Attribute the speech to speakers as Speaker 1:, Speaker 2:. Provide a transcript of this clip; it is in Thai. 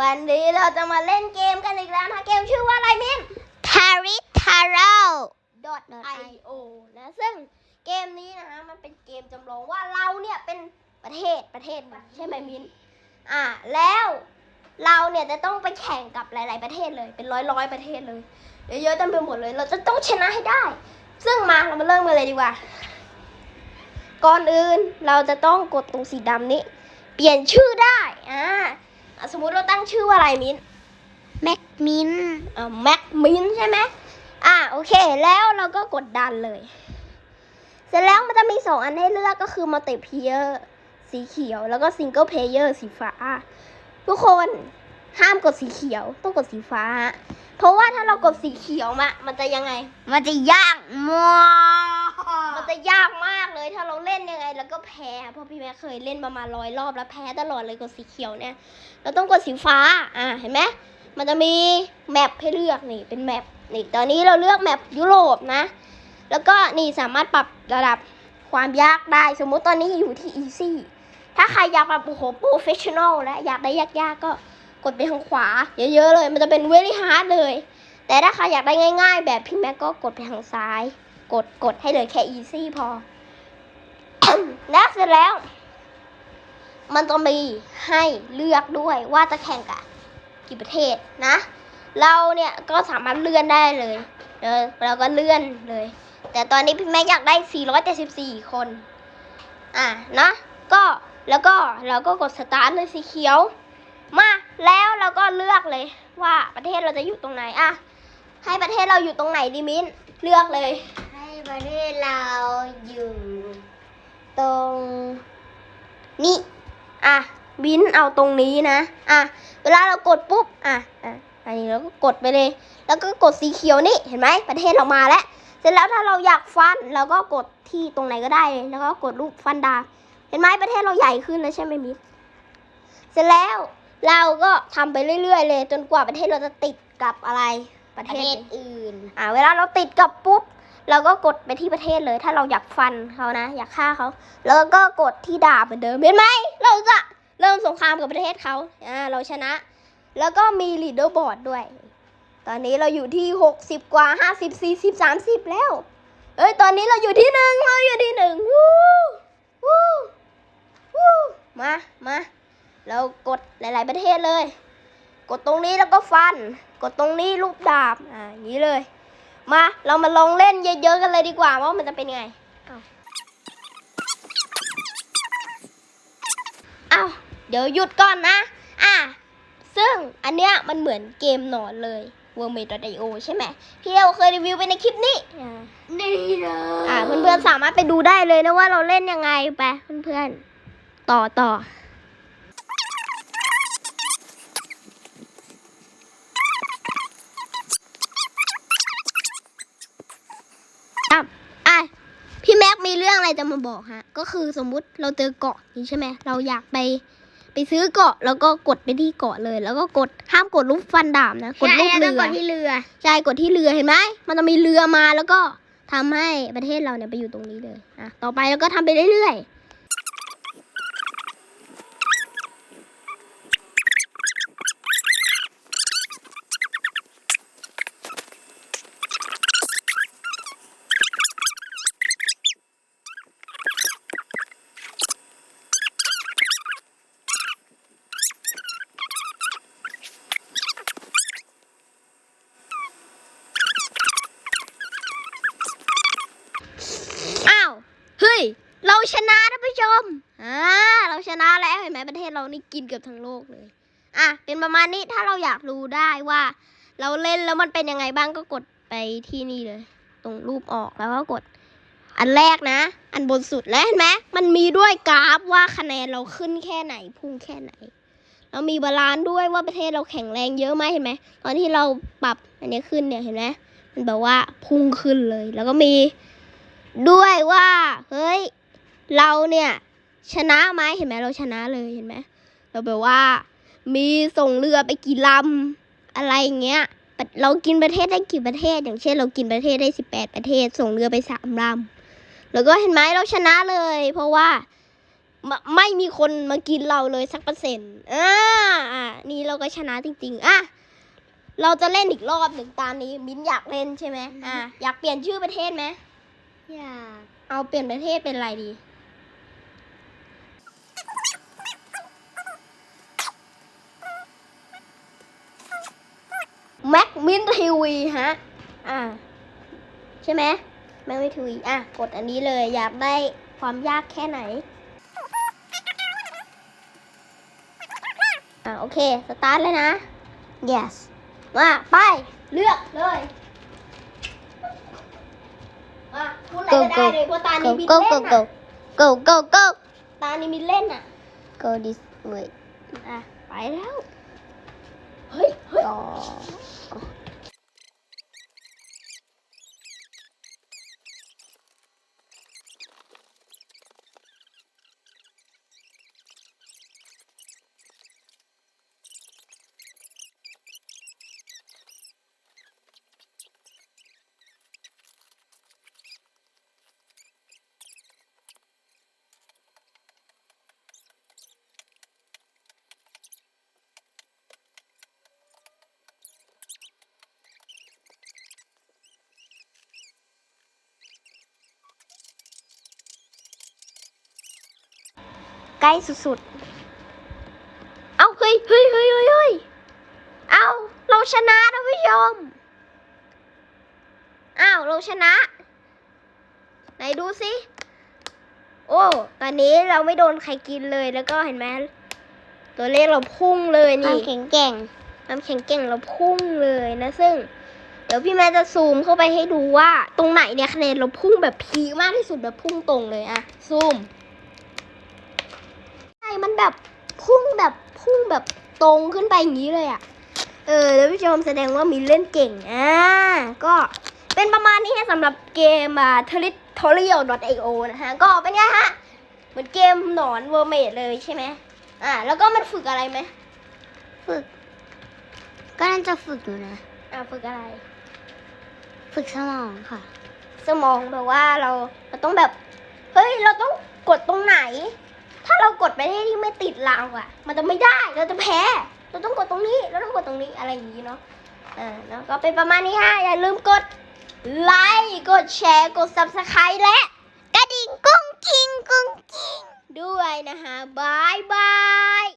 Speaker 1: วันนี้เราจะมาเล่นเกมกันอีกแล้วนะเกมชื่อว่าอะไรมิน
Speaker 2: ทาริทาโร่
Speaker 1: .io นะซึ่งเกมนี้นะฮะมันเป็นเกมจำลองว่าเราเนี่ยเป็นประเทศประเทศหนึ่งใช่ไหมมินอ่าแล้วเราเนี่ยจะต้องไปแข่งกับหลาย ๆ ประเทศเลย เป็นร้อยร้อยๆประเทศเลยเยอะๆเต็มไปหมดเลย เราจะต้องชนะให้ได้ ซึ่งมาเรามาเริ่มกันเลยดีกว่า ก่อนอื่นเราจะต้องกดตรงสีดำนี้ เปลี่ยนชื่อได้อ่าอะ สมมุติเราตั้งชื่อว่าอะไรมิน
Speaker 2: แม็กมิน
Speaker 1: อ่าแม็กมินใช่ไหมอ่าโอเค แล้วเราก็กดดันเลย เสร็จแล้วมันจะมีสองอันให้เลือกก็คือมัลติเพเยอร์สีเขียว แล้วก็ซิงเกิลเพเยอร์สีฟ้า ทุกคนห้ามกดสีเขียว ต้องกดสีฟ้า เพราะว่าถ้าเรากดสีเขียวมามันจะยังไง
Speaker 2: มันจะยากมาก
Speaker 1: มันจะยากมากเลยถ้าเราเล่นยังไง แล้วก็แพ้เพราะพี่แม่เคยเล่นประมาณร้อยรอบแล้วแพ้ตลอดเลยกดสีเขียวเนี่ย เราต้องกดสีฟ้า อ่าเห็นไหมมันจะมีแมปให้เลือกนี่เป็นแมปนี่ตอนนี้เราเลือกแมปยุโรปนะ แล้วก็นี่สามารถปรับระดับความยากได้ สมมุติตอนนี้อยู่ที่ easy ถ้าใครอยากแบบโอ้โห professional และอยากได้ยากๆก็กดไปทางขวา เยอะๆเลย มันจะเป็น very hard เลย แต่ถ้าใครอยากได้ง่าย ๆ แบบพี่แม็กก็กดไปทางซ้าย กดกดให้เลยแค่ easy พอ แล้วเสร็จแล้ว มันจะมีให้เลือกด้วยว่าจะแข่งกับกี่ประเทศนะ เราเนี่ยก็สามารถเลื่อนได้เลยเออเราก็เลื่อนเลย แต่ตอนนี้พี่แม็กอยากได้ 474 คน อะนะก็แล้วก็เราก็กดสตาร์ทเลยสีเขียว มาแล้วเราก็เลือกเลยว่าประเทศเราจะอยู่ตรงไหนอะให้ประเทศเราอยู่ตรงไหนดีมิ้นเลือกเลย
Speaker 2: ประเทศเราอยู่
Speaker 1: ตรงนี่อะบินเอาตรงนี้นะอะเวลาเรากดปุ๊บอะอะอันนี้เราก็กดไปเลย แล้วก็กดสีเขียวนี่เห็นไหมประเทศเรามาแล้วเสร็จแล้วถ้าเราอยากฟันเราก็กดที่ตรงไหนก็ได้เลยแล้วก็กดรูปฟันดาบเห็นไหมประเทศเราใหญ่ขึ้นแล้วใช่ไหมมิตรเสร็จแล้วเราก็ทำไปเรื่อยๆเลย จนกว่าประเทศเราจะติดกับอะไรประ
Speaker 2: ประ
Speaker 1: เท
Speaker 2: เท
Speaker 1: ศ
Speaker 2: ศอื่น
Speaker 1: อ่าเวลาเราติดกับปุ๊บ เราก็กดไปที่ประเทศเลย ถ้าเราอยากฟันเขานะ อยากฆ่าเขาแล้วก็กดที่ดาบเหมือนเดิมเห็นไหมเราจะเริ่มสงครามกับประเทศเขาอ่าเราชนะ แล้วก็มีลีดเดอร์บอร์ดด้วย ตอนนี้เราอยู่ที่หกสิบกว่าห้าสิบสี่สิบสามสิบแล้ว เอ้ยตอนนี้เราอยู่ที่หนึ่งเราอยู่ที่หนึ่งวู้วู้วู้มามาเรากดหลาย ๆ ประเทศเลย กดตรงนี้แล้วก็ฟัน กดตรงนี้ลูกดาบอ่าอย่างนี้เลย มา เรามาลองเล่นเยอะๆกันเลยดีกว่าว่ามันจะเป็นยังไงอ้าวอ้าวเดี๋ยวหยุดก่อนนะ อะ ซึ่งอันเนี้ยมันเหมือนเกมหนอนเลย w o r m a d i o ใช่ไหมที่เราเคยรีวิวไปในคลิปนี้อ่า
Speaker 2: นี่เลย
Speaker 1: อ่าเพื่อนๆสามารถไปดูได้เลยนะว่าเราเล่นยังไงไปเพื่อนๆต่อต่ออะอะพี่แม็กมีเรื่องอะไรจะมาบอกฮะ ก็คือสมมุติเราเจอเกาะนี้ใช่ไหมเราอยากไป ไปซื้อเกาะแล้วก็กดไปที่เกาะเลย แล้วก็กดห้ามกดรูปฟันดาบนะกดรูป
Speaker 2: ใช่
Speaker 1: เรื
Speaker 2: แล้ว
Speaker 1: อ
Speaker 2: ก็กดที่เรือ
Speaker 1: ใช่กดที่เรือเห็นไหมมันจะมีเรือมาแล้วก็ทำให้ประเทศเราเนี่ยไปอยู่ตรงนี้เลยอะต่อไปเราก็ทำไปเรื่อยๆ อ้าว เฮ้ย เรา ชนะท่านผู้ชมอ่าเราชนะแล้วเห็นไหมประเทศเรานี่กินเกือบทั้งโลกเลย อะ เป็นประมาณนี้ถ้าเราอยากรู้ได้ว่า เราเล่นแล้วมันเป็นยังไงบ้างก็กดไปที่นี่เลย ตรงรูปออกแล้วก็กด อันแรกนะ อันบนสุดแล้วเห็นไหมมันมีด้วยกราฟว่าคะแนนเราขึ้นแค่ไหนพุ่งแค่ไหน เรามีบาลานซ์ด้วยว่าประเทศเราแข็งแรงเยอะไหมเห็นไหมตอนที่เราปรับอันนี้ขึ้นเนี่ยเห็นไหมมันแบบว่าพุ่งขึ้นเลย แล้วก็มีด้วยว่า เฮ้ย เราเนี่ยชนะไหมเห็นไหมเราชนะเลยเห็นไหมเราแบบว่า มีส่งเรือไปกี่ลำอะไรอย่างเงี้ยเรากินประเทศได้กี่ประเทศ อย่างเช่น เรากินประเทศได้สิบแปดประเทศ ส่งเรือไปสามลำแล้วก็เห็นไหมเราชนะเลย เพราะว่าไม่ไม่มีคนมากินเราเลยสักเปอร์เซ็นต์อ่าอะนี่เราก็ชนะจริง ๆอะเราจะเล่นอีกรอบหนึ่งตามนี้มิ้นอยากเล่นใช่ไหมอะอยากเปลี่ยนชื่อประเทศไหม
Speaker 2: อยาก
Speaker 1: เอาเปลี่ยนประเทศเป็นอะไรดี ม็กมินทีวีฮะ อ่า ใช่ไหมแม็กมินทีวี อะ กดอันนี้เลย อยากได้ความยากแค่ไหน อ่าโอเค สตาร์ทเลยนะ
Speaker 2: yes
Speaker 1: มา ไป เลือกเลยอะพูดอะไรก็ได้เลยเพราะตา
Speaker 2: go
Speaker 1: นี้มิน
Speaker 2: go
Speaker 1: เล่
Speaker 2: go
Speaker 1: น
Speaker 2: go
Speaker 1: อะ
Speaker 2: go go go
Speaker 1: ตานี้มินเล่นอะ
Speaker 2: go this way
Speaker 1: อะ ไปแล้ว เฮ้ยเฮ้ย ล้สุดๆ เอาเฮ้ยเฮ้ยเฮ้ยเฮ้ยเฮ้ยเอาเราชนะท่านผู้ชม อ้าวเราชนะ ไหนดูสิโอ้ ตอนนี้เราไม่โดนใครกินเลยแล้วก็เห็นไหมตัวเลขเราพุ่งเลย
Speaker 2: ควา
Speaker 1: นี่
Speaker 2: มแข็งแกร่ง
Speaker 1: น้ำแข็งเก่งเราพุ่งเลยนะซึ่ง เดี๋ยวพี่แม่จะซูมเข้าไปให้ดูว่า ตรงไหนเนี่ยคะแนนเราพุ่งแบบพีคมากที่สุดแบบพุ่งตรงเลยอะซูมใช่ มันแบบพุ่งแบบพุ่งแบบตรงขึ้นไปอย่างนี้เลยอะเออแล้วผู้ชมแสดงว่ามีเล่นเก่งอ่าก็เป็นประมาณนี้ฮะสำหรับเกมอ่า territorial.io นะฮะ ก็เป็นไงฮะ เหมือนเกมหนอนเวอร์เมดเลยใช่ไหมอ่า แล้วก็มันฝึกอะไรไหม
Speaker 2: ฝึกก็น่าจะฝึกอยู่นะ
Speaker 1: อ่าฝึกอะไร
Speaker 2: ฝึกสมองค่ะ
Speaker 1: สมองแบบว่าเราเราต้องแบบ เฮ้ย เราต้องกดตรงไหน ถ้าเรากดไปที่ที่ไม่ติดเราอะมันจะไม่ได้ เราจะแพ้ เราต้องกดตรงนี้ เราต้องกดตรงนี้อะไรอย่างนี้เนาะ อ่าแล้วก็เป็นประมาณนี้ฮะ อย่าลืมกดไลค์ กดแชร์ กด subscribe และ กระดิ่งกุ้งกิ้งกุ้งกิ้งด้วยนะคะบายบาย